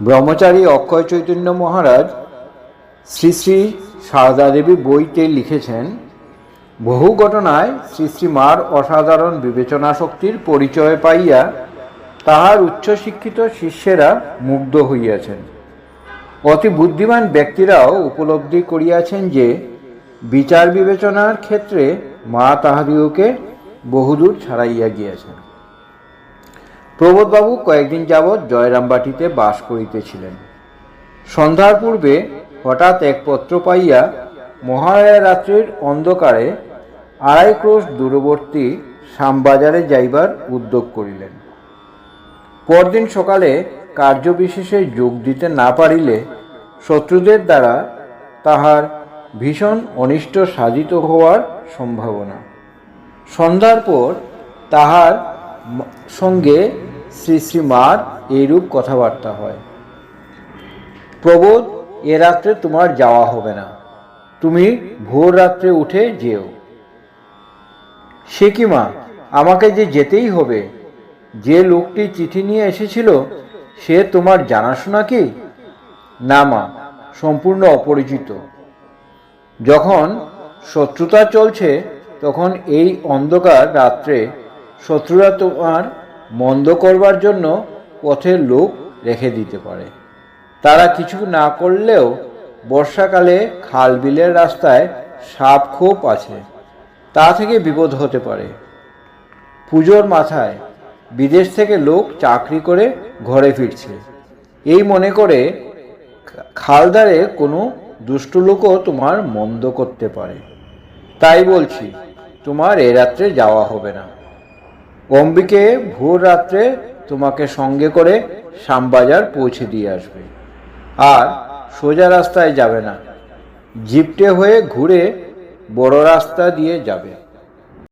ব্রহ্মচারী অক্ষয় চৈতন্য মহারাজ শ্রী শ্রী সারদা দেবী বইতে লিখেছেন, বহু ঘটনায় শ্রী শ্রী মার অসাধারণ বিবেচনা শক্তির পরিচয় পাইয়া তাহার উচ্চশিক্ষিত শিষ্যেরা মুগ্ধ হইয়াছেন। অতি বুদ্ধিমান ব্যক্তিরাও উপলব্ধি করিয়াছেন যে, বিচার বিবেচনার ক্ষেত্রে মা তাহাদিওকে বহুদূর ছাড়াইয়া গিয়াছেন। প্রবোধবাবু কয়েকদিন যাবৎ জয়রামবাটিতে বাস করিতেছিলেন। সন্ধ্যার পূর্বে হঠাৎ এক পত্র পাইয়া মহালয়া রাত্রির অন্ধকারে আড়াই ক্রোশ দূরবর্তী শ্যামবাজারে যাইবার উদ্যোগ করিলেন। পরদিন সকালে কার্যবিশেষে যোগ দিতে না পারিলে শত্রুদের দ্বারা তাহার ভীষণ অনিষ্ট সাধিত হওয়ার সম্ভাবনা। সন্ধ্যার পর তাহার সঙ্গে শ্রী শ্রী মার এইরূপ কথাবার্তা হয়। প্রবোধ, এ রাত্রে তোমার যাওয়া হবে না। তুমি ভোর রাত্রে উঠে যেও। সে কি মা, আমাকে যে যেতেই হবে, যে লোকটি চিঠি নিয়ে এসেছিল, সে তোমার জানাশোনা কি? না মা, সম্পূর্ণ অপরিচিত। যখন শত্রুতা চলছে, তখন এই অন্ধকার রাত্রে শত্রুরা তোমার মন্দ করবার জন্য পথের লোক রেখে দিতে পারে। তারা কিছু না করলেও বর্ষাকালে খাল বিলের রাস্তায় সাপ খোপ আছে, তা থেকে বিপদ হতে পারে। পুজোর মাথায় বিদেশ থেকে লোক চাকরি করে ঘরে ফিরছে। এই মনে করে খালদারে কোনো দুষ্ট লোকও তোমার মন্দ করতে পারে। তাই বলছি, তোমার এ রাত্রে যাওয়া হবে না। অম্বিকে ভোর রাত্রে তোমাকে সঙ্গে করে শ্যামবাজার পৌঁছে দিয়ে আসবে। আর সোজা রাস্তায় যাবে না। জিপটে হয়ে ঘুরে বড় রাস্তা দিয়ে যাবে।